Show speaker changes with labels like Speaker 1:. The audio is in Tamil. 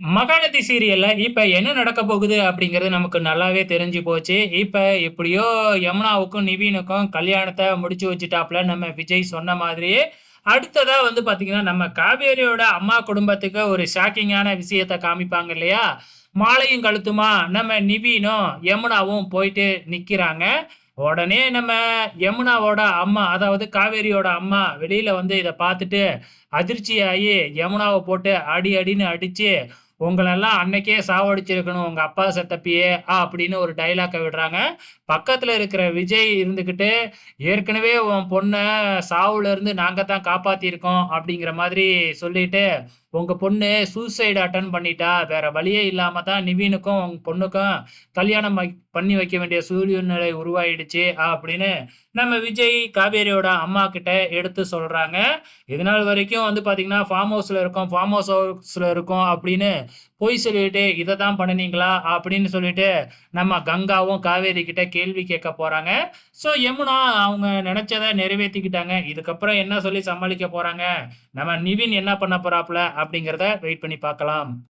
Speaker 1: மகாநதி சீரியல்ல இப்ப என்ன நடக்க போகுது அப்படிங்கிறது நமக்கு நல்லாவே தெரிஞ்சு போச்சு. இப்ப எப்படியோ யமுனாவுக்கும், நிவினுக்கும் கல்யாணத்தை முடிச்சு வச்சுட்டாப்ல நம்ம விஜய் சொன்ன மாதிரியே. அடுத்ததா வந்து பார்த்தீங்கன்னா, நம்ம காவேரியோட அம்மா குடும்பத்துக்கு ஒரு ஷாக்கிங்கான விஷயத்த காமிப்பாங்க இல்லையா? மாலையும் கழுத்துமா நம்ம நிவினும், யமுனாவும் போயிட்டு நிக்கிறாங்க. உடனே நம்ம யமுனாவோட அம்மா, அதாவது காவேரியோட அம்மா வெளியில வந்து இதை பார்த்துட்டு அதிர்ச்சி ஆகி யமுனாவை போட்டு அடி அடின்னு அடிச்சு, "உங்களெல்லாம் அன்னைக்கே சாவடிச்சிருக்கணும் உங்கள் அப்பா செத்தப்பியே ஆ அப்படின்னு ஒரு டைலாக்கை விடுறாங்க. பக்கத்தில் இருக்கிற விஜய் இருந்துக்கிட்டு "ஏற்கனவே உன் பொண்ணை சாவுலேருந்து நாங்கள் தான் காப்பாற்றியிருக்கோம் அப்படிங்கிற மாதிரி சொல்லிட்டு, உங்கள் பொண்ணு சூசைட் அட்டன் பண்ணிட்டா. வேற வழியே இல்லாமல் தான் நிவினுக்கும், உங்கள் பொண்ணுக்கும் கல்யாணம் பண்ணி வைக்க வேண்டிய சூழ்நிலை உருவாயிடுச்சு" அப்படின்னு நம்ம விஜய் காவேரியோட அம்மாகிட்ட எடுத்து சொல்கிறாங்க இதனால் வரைக்கும் வந்து பார்த்தீங்கன்னா, ஃபார்ம் ஹவுஸில் இருக்கோம், ஃபார்ம் ஹவுஸ் ஹவுஸில் இருக்கோம் அப்படின்னு பொய் சொல்லிட்டு, இதை தான் பண்ணுனீங்களா?" அப்படின்னு சொல்லிட்டு நம்ம கங்காவும் காவேரி கிட்ட கேள்வி கேட்க போறாங்க. ஸோ யமுனா அவங்க நினைச்சதை நிறைவேத்திக்கிட்டாங்க. இதுக்கப்புறம் என்ன சொல்லி சமாளிக்க போறாங்க? நம்ம நிவின் என்ன பண்ண போறாப்புல அப்படிங்கிறத வெயிட் பண்ணி பார்க்கலாம்.